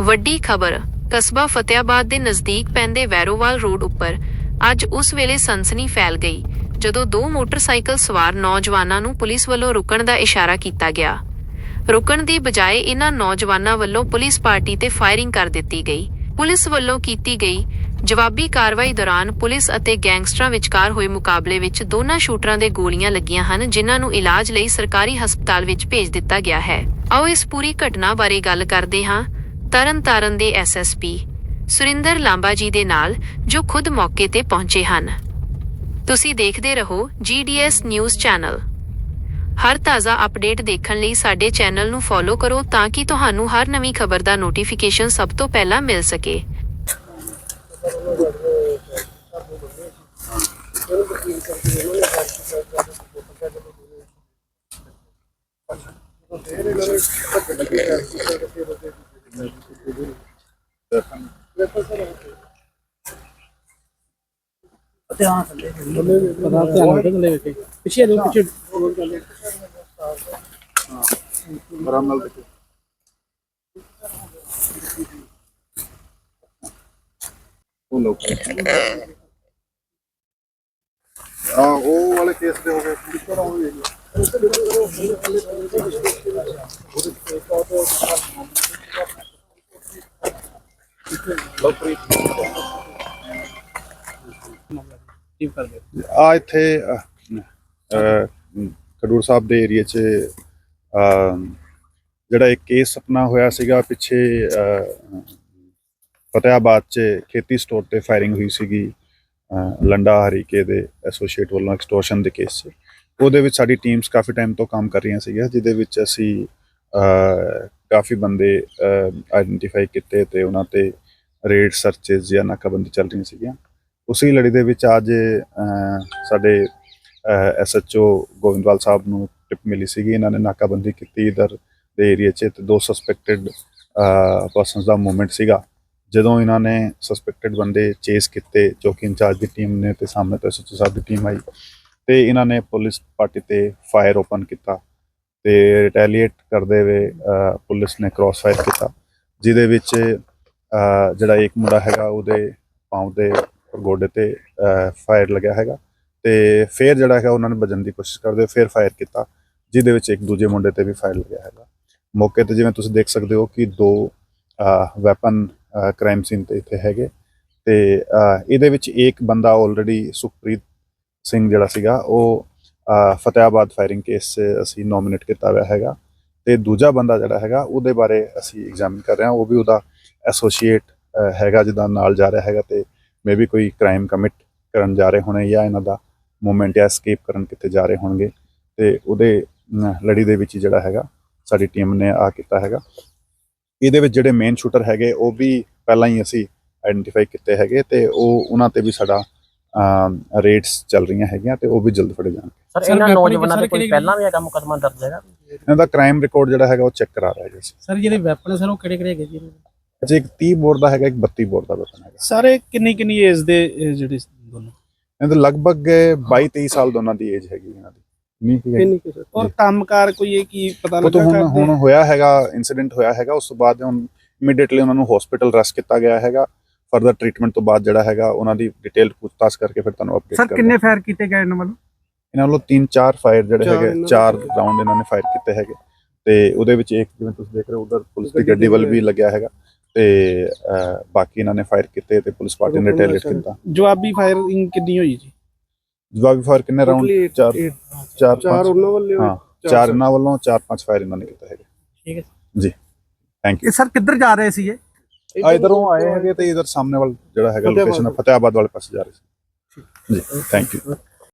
ਵੱਡੀ ਖਬਰ, ਕਸਬਾ ਫਤਿਆਬਾਦ ਦੇ ਨਜ਼ਦੀਕ ਪੈਂਦੇ ਵੈਰੋਵਾਲ ਰੋਡ ਉੱਪਰ ਅੱਜ ਉਸ ਵੇਲੇ ਸਨਸਨੀ ਫੈਲ ਗਈ, ਜਦੋਂ ਦੋ ਮੋਟਰਸਾਈਕਲ ਸਵਾਰ ਨੌਜਵਾਨਾਂ ਨੂੰ ਪੁਲਿਸ ਵੱਲੋਂ ਰੁਕਣ ਦਾ ਇਸ਼ਾਰਾ ਕੀਤਾ ਗਿਆ। ਰੁਕਣ ਦੀ ਬਜਾਏ ਇਹਨਾਂ ਨੌਜਵਾਨਾਂ ਵੱਲੋਂ ਪੁਲਿਸ ਪਾਰਟੀ ਤੇ ਫਾਇਰਿੰਗ ਕਰ ਦਿੱਤੀ ਗਈ। ਪੁਲਿਸ ਵੱਲੋਂ ਕੀਤੀ ਗਈ ਜਵਾਬੀ ਕਾਰਵਾਈ ਦੌਰਾਨ ਪੁਲਿਸ ਅਤੇ ਗੈਂਗਸਟਰਾਂ ਵਿਚਕਾਰ ਹੋਏ ਮੁਕਾਬਲੇ ਵਿੱਚ ਦੋਨਾਂ ਸ਼ੂਟਰਾਂ ਦੇ ਗੋਲੀਆਂ ਲੱਗੀਆਂ ਹਨ, ਜਿਨ੍ਹਾਂ ਨੂੰ ਇਲਾਜ ਲਈ ਸਰਕਾਰੀ ਹਸਪਤਾਲ ਵਿੱਚ ਭੇਜ ਦਿੱਤਾ ਗਿਆ ਹੈ। ਆਓ ਇਸ ਪੂਰੀ ਘਟਨਾ ਬਾਰੇ ਗੱਲ ਕਰਦੇ ਹਾਂ। ਤਰਨਤਾਰਨ ਦੇ ਐਸਐਸਪੀ ਸੁਰਿੰਦਰ ਲਾਂਬਾ ਜੀ ਦੇ ਨਾਲ ਜੋ ਖੁਦ ਮੌਕੇ ਤੇ ਪਹੁੰਚੇ ਹਨ। ਤੁਸੀਂ ਦੇਖਦੇ ਰਹੋ GDS ਨਿਊਜ਼ ਚੈਨਲ ਹਰ ਤਾਜ਼ਾ ਅਪਡੇਟ ਦੇਖਣ ਲਈ ਸਾਡੇ ਚੈਨਲ ਨੂੰ ਫੋਲੋ ਕਰੋ ਤਾਂ ਕਿ ਤੁਹਾਨੂੰ ਹਰ ਨਵੀਂ ਖਬਰ ਦਾ ਨੋਟੀਫਿਕੇਸ਼ਨ ਸਭ ਤੋਂ ਪਹਿਲਾਂ ਮਿਲ ਸਕੇ। ਪਤਾ ਧਿਆਨ ਰੱਖੋ ਥੱਲੇ ਵੇਖੇ ਪਿੱਛੇ ਦੇ ਪਿੱਛੇ ਆਰਾਮ ਨਾਲ ਦੇਖੋ ਉਹ ਲੋਕ ਆ ਉਹ ਵਾਲੇ ਕੇਸ ਦੇ ਹੋ ਗਏ। ਕਿੱਧਰ ਆਉਂਦੇ ਟੀਪ ਕਰ ਦੇ ਆ ਇੱਥੇ ਅਹ, ਖਡੂਰ ਸਾਹਿਬ ਦੇ ਏਰੀਆ 'ਚ ਜਿਹੜਾ ਇੱਕ ਕੇਸ ਆਪਣਾ ਹੋਇਆ ਸੀਗਾ ਪਿੱਛੇ ਅਹ, ਫਤਿਆਬਾਦ 'ਚ ਖੇਤੀ ਸਟੋਰ ਤੇ ਫਾਇਰਿੰਗ ਹੋਈ ਸੀਗੀ ਲੰਡਾ ਹਰੀਕੇ ਦੇ ਐਸੋਸੀਏਟ ਵੱਲੋਂ ਐਕਸਟੋਰਸ਼ਨ ਦੇ ਕੇਸ 'ਚ। ਉਹਦੇ ਵਿੱਚ ਸਾਡੀ ਟੀਮਸ ਕਾਫੀ ਟਾਈਮ ਤੋਂ ਕੰਮ ਕਰ ਰਹੀਆਂ ਸੀਗੀਆਂ ਜਿਹਦੇ ਵਿੱਚ ਅਸੀਂ ਕਾਫੀ ਬੰਦੇ ਆਇਡੈਂਟੀਫਾਈ ਕੀਤੇ ਤੇ ਉਹਨਾਂ ਤੇ ਰੇਡ ਸਰਚਸ ਜਾਂ ਨਾਕਾਬੰਦੀ ਚੱਲ ਰਹੀਆਂ ਸੀਗੀਆਂ। ਉਸੇ ਲੜੀ ਦੇ ਵਿੱਚ ਅੱਜ ਅਹ, ਸਾਡੇ ਐਸਐਚਓ ਗੋਇੰਦਵਾਲ ਸਾਹਿਬ ਨੂੰ ਟਿਪ ਮਿਲੀ ਸੀਗੀ। ਇਹਨਾਂ ਨੇ ਨਾਕਾਬੰਦੀ ਕੀਤੀ ਇਧਰ ਦੇ ਏਰੀਆ 'ਚ ਤੇ ਦੋ ਸਸਪੈਕਟਡ ਪਰਸਨਸ ਦਾ ਮੂਵਮੈਂਟ ਸੀਗਾ। ਜਦੋਂ ਇਹਨਾਂ ਨੇ ਸਸਪੈਕਟਡ ਬੰਦੇ ਚੇਸ ਕੀਤੇ ਜੋ ਕਿ ਇੰਚਾਰਜ ਦੀ ਟੀਮ ਨੇ ਤੇ ਸਾਹਮਣੇ ਤੋਂ ਐਸਐਚਓ ਸਾਹਿਬ ਦੀ ਟੀਮ ਆਈ ਤੇ ਇਹਨਾਂ ਨੇ ਪੁਲਿਸ ਪਾਰਟੀ ਤੇ ਫਾਇਰ ਓਪਨ ਕੀਤਾ ਤੇ ਰਿਟੈਲੀਏਟ ਕਰਦੇ ਹੋਏ ਪੁਲਿਸ ਨੇ ਕ੍ਰਾਸ ਫਾਇਰ ਕੀਤਾ ਜਿਹਦੇ ਵਿੱਚ ਜਿਹੜਾ ਇੱਕ ਮੁੰਡਾ ਹੈਗਾ ਉਹਦੇ ਪਾਉ ਦੇ ਗੋਡੇ ਤੇ ਫਾਇਰ ਲੱਗਿਆ ਹੈਗਾ। ਤੇ ਫਿਰ ਜਿਹੜਾ ਹੈਗਾ ਉਹਨਾਂ ਨੇ ਭੱਜਣ ਦੀ ਕੋਸ਼ਿਸ਼ ਕਰਦੇ ਹੋਏ ਫਿਰ ਫਾਇਰ ਕੀਤਾ ਜਿਹਦੇ ਵਿੱਚ ਇੱਕ ਦੂਜੇ ਮੁੰਡੇ ਤੇ ਵੀ ਫਾਇਰ ਲੱਗਿਆ ਹੈਗਾ। ਮੌਕੇ ਤੇ ਜਿਵੇਂ ਤੁਸੀਂ ਦੇਖ ਸਕਦੇ ਹੋ ਕਿ ਦੋ ਵੈਪਨ ਕ੍ਰਾਈਮ ਸੀਨ ਤੇ ਇੱਥੇ ਹੈਗੇ। ਤੇ ਇਹਦੇ ਵਿੱਚ ਇੱਕ ਬੰਦਾ ਆਲਰੇਡੀ ਸੁਖਪ੍ਰੀਤ ਸਿੰਘ ਜਿਹੜਾ ਸੀਗਾ ਉਹ ਅਹ, ਫਤਿਆਬਾਦ ਫਾਇਰਿੰਗ ਕੇਸ 'ਚ ਅਸੀਂ ਨੋਮੀਨੇਟ ਕੀਤਾ ਹੋਇਆ ਹੈਗਾ। ਤੇ ਦੂਜਾ ਬੰਦਾ ਜਿਹੜਾ ਹੈਗਾ ਉਹਦੇ ਬਾਰੇ ਅਸੀਂ ਐਗਜ਼ਾਮਿਨ ਕਰ ਰਹੇ ਹਾਂ। ਉਹ ਵੀ ਉਹਦਾ ਐਸੋਸੀਏਟ ਹੈਗਾ ਜਿਹਦਾ ਨਾਲ ਜਾ ਰਿਹਾ ਹੈਗਾ ਤੇ ਮੇਬੀ ਕੋਈ ਕ੍ਰਾਈਮ ਕਮਿਟ ਕਰਨ ਜਾ ਰਹੇ ਹੋਣੇ ਜਾਂ ਇਹਨਾਂ ਦਾ ਮੂਵਮੈਂਟ ਜਾਂ ਐਸਕੇਪ ਕਰਨ ਕਿਤੇ ਜਾ ਰਹੇ ਹੋਣਗੇ ਤੇ ਉਹਦੇ ਲੜੀ ਦੇ ਵਿੱਚ ਹੀ ਜਿਹੜਾ ਹੈਗਾ ਸਾਡੀ ਟੀਮ ਨੇ ਆ ਕੀਤਾ ਹੈਗਾ। ਇਹਦੇ ਵਿੱਚ ਜਿਹੜੇ ਮੇਨ ਸ਼ੂਟਰ ਹੈਗੇ ਉਹ ਵੀ ਪਹਿਲਾਂ ਹੀ ਅਸੀਂ ਆਇਡੈਂਟੀਫਾਈ ਕੀਤੇ ਹੈਗੇ ਤੇ ਉਹ ਉਹਨਾਂ ਤੇ ਵੀ ਸਾਡਾ ਰੇਟਸ ਚੱਲ ਰਹੀਆਂ ਹੈਗੀਆਂ ਤੇ ਉਹ ਵੀ ਜਲਦ ਫੜੇ ਜਾਣਗੇ। ਸਰ ਇਹਨਾਂ ਨੌਜਵਾਨਾਂ ਦੇ ਕੋਈ ਪਹਿਲਾਂ ਵੀ ਹੈਗਾ ਮੁਕਦਮਾ ਦਰਜ ਹੈਗਾ? ਇਹਨਾਂ ਦਾ ਕ੍ਰਾਈਮ ਰਿਕਾਰਡ ਜਿਹੜਾ ਹੈਗਾ ਉਹ ਚੈੱਕ ਕਰਾ ਰਹੇ ਹੈਗੇ ਅਸੀਂ। ਸਰ ਜਿਹੜੇ ਵੈਪਨ ਸਰ ਉਹ ਕਿਹੜੇ ਕਿਹੜੇ ਹੈਗੇ ਜੀ? ਅਜੇ ਇੱਕ 30 ਬੋਰ ਦਾ ਹੈਗਾ ਇੱਕ 32 ਬੋਰ ਦਾ ਵੈਪਨ ਹੈਗਾ। ਸਾਰੇ ਕਿੰਨੀ ਕਿੰਨੀ ਏਜ ਦੇ ਇਹ ਜਿਹੜੇ ਦੋਨੋਂ? ਇਹਨਾਂ ਦੇ ਲਗਭਗ 22 23 ਸਾਲ ਦੋਨਾਂ ਦੀ ਏਜ ਹੈਗੀ ਇਹਨਾਂ ਦੀ। ਨਹੀਂ ਠੀਕ ਹੈ। ਔਰ ਕੰਮਕਾਰ ਕੋਈ ਇਹ ਕੀ ਪਤਾ ਲੱਗਾ ਹੁਣ ਹੁਣ ਹੋਇਆ ਹੈਗਾ ਇਨਸੀਡੈਂਟ ਹੋਇਆ ਹੈਗਾ ਉਸ ਤੋਂ ਬਾਅਦ ਹੁਣ ਇਮੀਡੀਏਟਲੀ ਉਹਨਾਂ ਨੂੰ ਹਸਪੀਟਲ ਰੈਸ ਕੀਤਾ ਗਿਆ ਹੈਗਾ। ਫਰਦਰ ਟ੍ਰੀਟਮੈਂਟ ਤੋਂ ਬਾਅਦ ਜਿਹੜਾ ਹੈਗਾ ਉਹਨਾਂ ਦੀ ਡਿਟੇਲ ਪੁੱਛਤਾਛ ਕਰਕੇ ਫਿਰ ਤੁਹਾਨੂੰ ਅਪਡੇਟ ਸਰ ਕਿੰਨੇ ਫਾਇਰ ਕੀਤੇ ਗਏ ਇਹਨਾਂ ਵੱਲੋਂ? ਇਹਨਾਂ ਵੱਲੋਂ ਤਿੰਨ ਚਾਰ ਫਾਇਰ ਜਿਹੜੇ ਹੈਗੇ ਇਹਨਾਂ ਚਾਰ ਦੇ ਰਾਉਂਡ ਇਹਨਾਂ ਨੇ ਫਾਇਰ ਕੀਤੇ ਹੈਗੇ। ਤੇ ਉਹਦੇ ਵਿੱਚ ਇੱਕ ਜਿਵੇਂ ਤੁਸੀਂ ਦੇਖ ਰਹੇ ਹੋ ਉਧਰ ਪੁਲਿਸ ਦੀ ਗੱਡੀ ਵੱਲ ਵੀ ਲੱਗਿਆ ਹੈਗਾ। ਤੇ ਅਹ, ਬਾਕੀ ਇਹਨਾਂ ਨੇ ਫਾਇਰ ਕੀਤੇ ਤੇ ਪੁਲਿਸ ਪਾਰਟੀ ਨੇ ਰਿਟੇਲੀਏਟ ਕੀਤਾ। ਜਵਾਬੀ ਫਾਇਰਿੰਗ ਕਿੰਨੀ ਹੋਈ ਜੀ? ਜਵਾਬੀ ਫਾਇਰ ਕਿੰਨੇ ਰਾਉਂਡ ਚਾਰ ਚਾਰ ਚਾਰ ਪੰਜ। ਉਹਨਾਂ ਵੱਲੋਂ ਹਾਂ ਚਾਰ ਇਹਨਾਂ ਵੱਲੋਂ ਚਾਰ ਪੰਜ ਫਾਇਰ ਇਹਨਾਂ ਨੇ ਕੀਤੇ ਹੈਗੇ। ਠੀਕ ਹੈ ਜੀ। ਥੈਂਕ ਯੂ ਇਹ ਸਰ ਕਿੱਧਰ ਜਾ ਰਹੇ ਸੀ ਇਹ ਆ ਇਧਰੋਂ ਆਏ ਹੈਗੇ ਤੇ ਇਧਰ ਸਾਹਮਣੇ ਵੱਲ ਜਿਹੜਾ ਹੈਗਾ ਲੋਕੇਸ਼ਨ ਫਤਿਆਬਾਦ ਵਾਲੇ ਪਾਸੇ ਜਾ ਰਹੇ ਸੀ। ਜੀ ਥੈਂਕ ਯੂ